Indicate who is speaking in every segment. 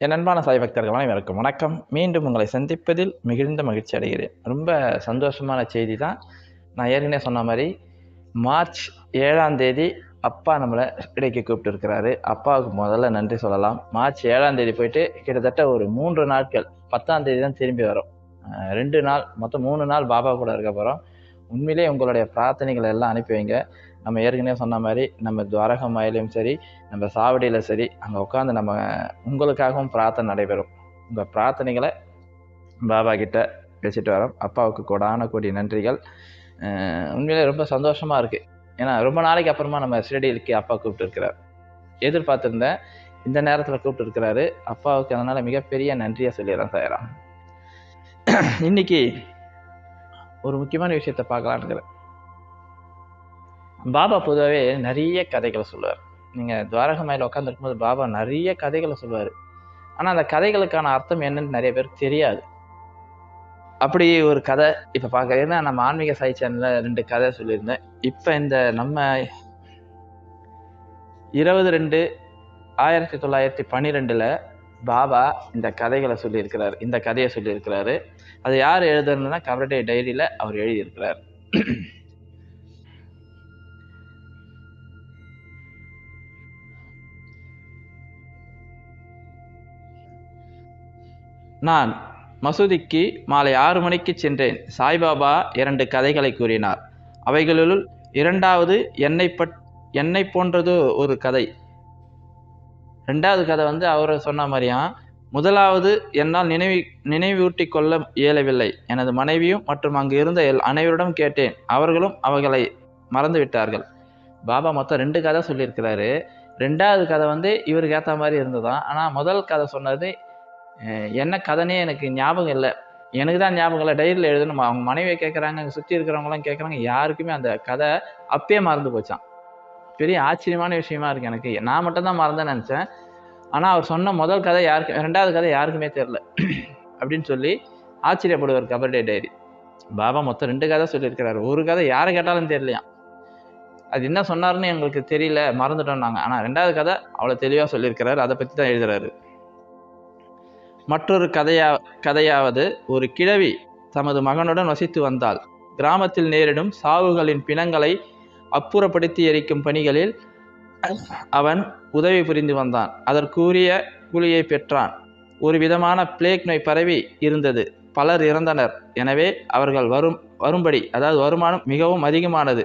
Speaker 1: என் அன்பான சாய் பக்தர்கள் அனைவருக்கும் வணக்கம். மீண்டும் உங்களை சந்திப்பதில் மிகுந்த மகிழ்ச்சி அடைகிறேன். ரொம்ப சந்தோஷமான செய்தி தான். நான் ஏற்கனவே சொன்ன மாதிரி மார்ச் ஏழாம் தேதி அப்பா நம்மளை இடைக்கு கூப்பிட்டுருக்கிறாரு அப்பாவுக்கு முதல்ல நன்றி சொல்லலாம். மார்ச் ஏழாம் தேதி போயிட்டு கிட்டத்தட்ட ஒரு மூன்று நாட்கள் பத்தாம் தேதி தான் திரும்பி வரும். ரெண்டு நாள் மொத்தம் மூணு நாள் பாபா கூட இருக்க போகிறோம் உண்மையிலே உங்களுடைய பிரார்த்தனைகளை எல்லாம் அனுப்பி வைங்க. நம்ம ஏற்கனவே சொன்ன மாதிரி நம்ம துவாரக மாயிலையும் சரி நம்ம சாவடியில் சரி அங்கே உட்காந்து நம்ம உங்களுக்காகவும் பிரார்த்தனை நடைபெறும். உங்கள் பிரார்த்தனைகளை பாபா கிட்ட பேசிட்டு வரோம். அப்பாவுக்கு கொடான கோடி நன்றிகள். உண்மையிலே ரொம்ப சந்தோஷமாக இருக்குது ஏன்னா ரொம்ப நாளைக்கு அப்புறமா நம்ம ஸ்டடியிலுக்கு அப்பா கூப்பிட்டுருக்கிறார் எதிர்பார்த்துருந்தேன் இந்த நேரத்தில் கூப்பிட்டு இருக்கிறாரு. அப்பாவுக்கு அதனால் மிகப்பெரிய நன்றியை சொல்லிடுறேன் சாயராம் இன்னைக்கு ஒரு முக்கியமான விஷயத்தை பார்க்கலான்னுக்கிறேன் பாபா பொதுவாகவே நிறைய கதைகளை சொல்லுவார். நீங்கள் துவாரகமாயில் உட்காந்துருக்கும்போது பாபா நிறைய கதைகளை சொல்லுவார். ஆனால் அந்த கதைகளுக்கான அர்த்தம் என்னன்னு நிறைய பேருக்கு தெரியாது. அப்படி ஒரு கதை இப்போ பார்க்குறீங்கன்னா நம்ம ஆன்மீக சாய் சேனலில் ரெண்டு கதை சொல்லியிருந்தேன். இப்போ இந்த நம்ம இருபது ரெண்டு ஆயிரத்தி தொள்ளாயிரத்தி பன்னிரெண்டில் பாபா இந்த கதைகளை சொல்லியிருக்கிறார் இந்த கதையை சொல்லியிருக்கிறாரு. அதை யார் எழுதுனா கவரடே டைரியில் அவர் எழுதியிருக்கிறார். நான் மசூதிக்கு மாலை ஆறு மணிக்கு சென்றேன். சாய்பாபா இரண்டு கதைகளை கூறினார். அவைகளுள் இரண்டாவது என்னை பட் என்னை போன்றது ஒரு கதை. ரெண்டாவது கதை வந்து அவர் சொன்ன மாதிரியாம் முதலாவது என்னால் நினைவு நினைவூட்டி கொள்ள இயலவில்லை. எனது மனைவியும் மற்றும் அங்கு இருந்த எல் அனைவரிடம் கேட்டேன். அவர்களும் அவர்களை மறந்து விட்டார்கள். பாபா மொத்தம் ரெண்டு கதை சொல்லியிருக்கிறாரு. ரெண்டாவது கதை வந்து இவருக்கு ஏற்ற மாதிரி இருந்ததுதான் ஆனால் முதல் கதை சொன்னது என்ன கதைனே எனக்கு ஞாபகம் இல்லை. எனக்கு தான் ஞாபகம் இல்லை. டைரியில் எழுதணும்? அவங்க மனைவியை கேட்குறாங்க அங்கே சுற்றி இருக்கிறவங்களாம் கேட்குறாங்க யாருக்குமே அந்த கதை அப்பயே மறந்து போச்சான் பெரிய ஆச்சரியமான விஷயமா இருக்குது எனக்கு. நான் மட்டும் தான் மறந்தேன் நினச்சேன். ஆனால் அவர் சொன்ன முதல் கதை யாருக்கு ரெண்டாவது கதை யாருக்குமே தெரில அப்படின்னு சொல்லி ஆச்சரியப்படுவார் கபர்டே டைரி. பாபா மொத்தம் ரெண்டு கதை சொல்லியிருக்கிறாரு. ஒரு கதை யாரை கேட்டாலும் தெரியலையாம் அது என்ன சொன்னார்னு எங்களுக்கு தெரியல மறந்துட்டோம் நாங்கள் ஆனால் ரெண்டாவது கதை அவ்வளோ தெளிவாக சொல்லியிருக்கிறாரு. அதை பற்றி தான் எழுதுறாரு. மற்றொரு கதையா கதையாவது ஒரு கிழவி தமது மகனுடன் வசித்து வந்தாள். கிராமத்தில் நேரிடும் சாவுகளின் பிணங்களை அப்புறப்படுத்தி எரிக்கும் பணிகளில் அவன் உதவி புரிந்து வந்தான். அதற்குரிய கூலியை பெற்றான். ஒரு விதமான பிளேக் நோய் பரவி இருந்தது. பலர் இறந்தனர். எனவே அவர்கள் வரும் வரும்படி அதாவது வருமானம் மிகவும் அதிகமானது.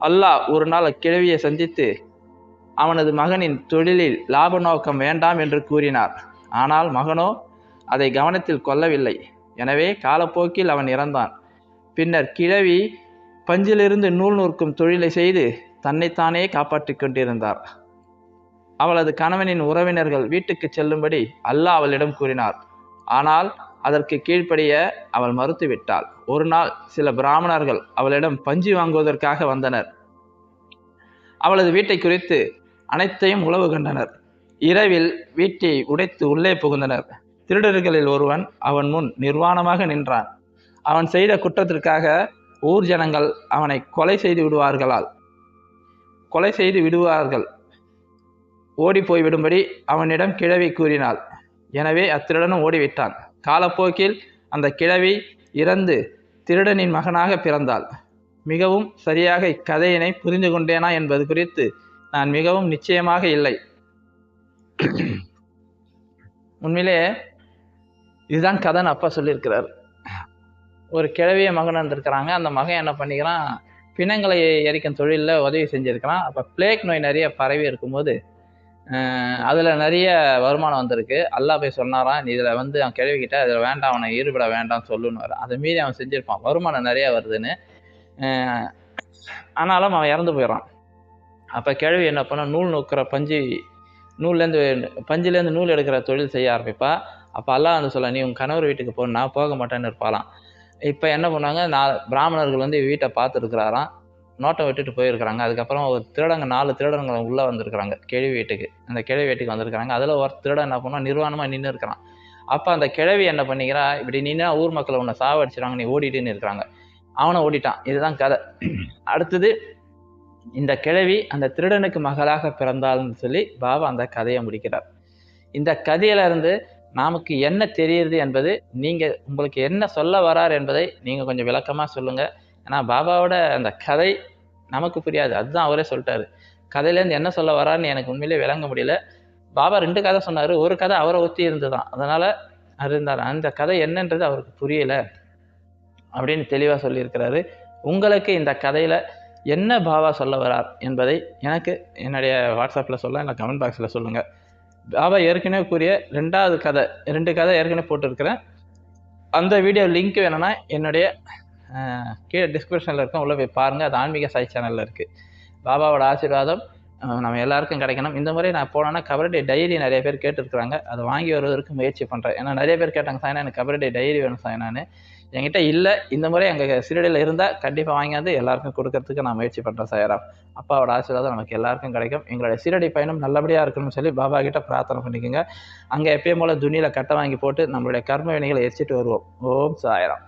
Speaker 1: அல்லாஹ் ஒரு நாள் அக்கிழவியை சந்தித்து அவனது மகனின் தொழிலில் லாப நோக்கம் வேண்டாம் என்று கூறினார். ஆனால் மகனோ அதை கவனத்தில் கொள்ளவில்லை. எனவே காலப்போக்கில் அவன் இறந்தான். பின்னர் கிழவி பஞ்சிலிருந்து நூல் நூற்கும் தொழிலை செய்து தன்னைத்தானே காப்பாற்றிக் கொண்டிருந்தார். அவளது கணவனின் உறவினர்கள் வீட்டுக்கு செல்லும்படி அல்லாஹ் அவளிடம் கூறினார். ஆனால் அதற்கு கீழ்ப்படிய அவள் மறுத்துவிட்டாள். ஒரு நாள் சில பிராமணர்கள் அவளிடம் பஞ்சு வாங்குவதற்காக வந்தனர். அவளது வீட்டை குறித்து அனைத்தையும் உளவு கண்டனர். இரவில் வீட்டை உடைத்து உள்ளே புகுந்தனர். திருடர்களில் ஒருவன் அவன் முன் நிர்வாணமாக நின்றான். அவன் செய்த குற்றத்திற்காக ஊர் ஜனங்கள் அவனை கொலை செய்து விடுவார்களால் கொலை செய்து விடுவார்கள். ஓடி போய்விடும்படி அவனிடம் கிழவி கூறினாள். எனவே அத்திருடனும் ஓடிவிட்டான். காலப்போக்கில் அந்த கிழவி இறந்து திருடனின் மகனாக பிறந்தாள். மிகவும் சரியாக இக்கதையினை புரிந்து கொண்டேனா என்பது குறித்து நான் மிகவும் நிச்சயமாக இல்லை. உண்மையிலே இதுதான் கதைன்னு அப்பா சொல்லியிருக்கிறார். ஒரு கிழவிய மகன் இருந்திருக்கிறாங்க அந்த மகன் என்ன பண்ணிக்கிறான்? பிணங்களை எரிக்கும் தொழிலில் உதவி செஞ்சுருக்கிறான் அப்போ பிளேக் நோய் நிறைய பரவி இருக்கும்போது அதில் நிறைய வருமானம் வந்திருக்கு. அல்லாஹ் போய் சொன்னாராம் நீ இதில் வந்து அவன் கிழவிக்கிட்ட அதில் வேண்டாம் அவனை ஈடுபட வேண்டாம் சொல்லுன்னு அதை மீறி அவன் செஞ்சுருப்பான். வருமானம் நிறைய வருதுன்னு. ஆனாலும் அவன் இறந்து போயிடறான். அப்போ கிழவி என்ன பண்ண நூல் நோக்கிற பஞ்சு நூல்லேருந்து பஞ்சுலேருந்து நூல் எடுக்கிற தொழில் செய்ய ஆரம்பிப்பா. அப்போ அல்லாஹ் வந்து சொல்ல நீ உன் கணவர் வீட்டுக்கு போ நான் போக மாட்டேன்னு இருப்பாளாம். இப்போ என்ன பண்ணாங்க நான் பிராமணர்கள் வந்து வீட்டை பார்த்துருக்குறாராம். நோட்டை விட்டுட்டு போயிருக்கிறாங்க. அதுக்கப்புறம் ஒரு திருடங்க நாலு திருடங்க உள்ளே வந்திருக்கிறாங்க. கிழவி வீட்டுக்கு. அந்த கிழவி வீட்டுக்கு வந்திருக்கிறாங்க. அதில் ஒரு திருடன் என்ன பண்ணால் நிர்வாணமாக நின்று இருக்கிறான். அப்போ அந்த கிழவி என்ன பண்ணிக்கிறா? இப்படி நின்னா ஊர் மக்களை உன்னை சாவடிச்சிடுவாங்க நீ ஓடிட்டுன்னு இருக்கிறாங்க. அவனை ஓடிட்டான். இதுதான் கதை. அடுத்தது இந்த கிழவி அந்த திருடனுக்கு மகளாக பிறந்தாள்னு சொல்லி பாபா அந்த கதையை முடிக்கிறார். இந்த கதையிலிருந்து நமக்கு என்ன தெரியுது என்பது நீங்கள் உங்களுக்கு என்ன சொல்ல வரார் என்பதை நீங்கள் கொஞ்சம் விளக்கமாக சொல்லுங்கள் ஆனால் பாபாவோட அந்த கதை நமக்கு புரியாது. அதுதான் அவரே சொல்லிட்டாரு. கதையிலேருந்து என்ன சொல்ல வரான்னு எனக்கு உண்மையிலே விளங்க முடியல. பாபா ரெண்டு கதை சொன்னார். ஒரு கதை அவரை ஒத்தி இருந்து தான் அதனால் இருந்தார். அந்த கதை என்னன்றது அவருக்கு புரியலை அப்படின்னு தெளிவாக சொல்லியிருக்கிறாரு. உங்களுக்கு இந்த கதையில் என்ன பாபா சொல்ல வரார் என்பதை எனக்கு என்னுடைய வாட்ஸ்அப்பில் சொல்ல இல்லை கமெண்ட் பாக்ஸில் சொல்லுங்கள் பாபா ஏற்கனவே கூறிய ரெண்டாவது கதை ரெண்டு கதை ஏற்கனவே போட்டிருக்கிறேன். அந்த வீடியோ லிங்க் வேணும்னா என்னுடைய கீழே டிஸ்கிரிப்ஷனில் இருக்கும். உள்ளே போய் பாருங்கள் அது ஆன்மீக சாய் சேனலில் இருக்குது பாபாவோட ஆசீர்வாதம் நம்ம எல்லாருக்கும் கிடைக்கணும். இந்த முறை நான் போனேன்னா கபடி டைரி நிறைய பேர் கேட்டுருக்குறாங்க. அதை வாங்கி வருவதற்கு முயற்சி பண்ணுறேன் ஏன்னா நிறைய பேர் கேட்டாங்க சார் எனக்கு கபடி டைரி வேணும் சார் நான் என்கிட்ட இல்லை. இந்த முறை எங்கள் சீரடியில் இருந்தால் கண்டிப்பாக வாங்கியாந்து எல்லாருக்கும் கொடுக்கறதுக்கு நான் முயற்சி பண்ணுறேன் சாயராம் அப்பாவோட ஆசீர்வாதம் நமக்கு எல்லாருக்கும் கிடைக்கும். எங்களோட சீரடி பயணம் நல்லபடியாக இருக்கணும்னு சொல்லி பாபா கிட்ட பிரார்த்தனை பண்ணிக்கோங்க. அங்கே எப்பயும் போல் துணியில் கட்டை வாங்கி போட்டு நம்மளுடைய கர்ம வினைகளை எரிச்சிட்டு வருவோம். ஓம் சாயராம்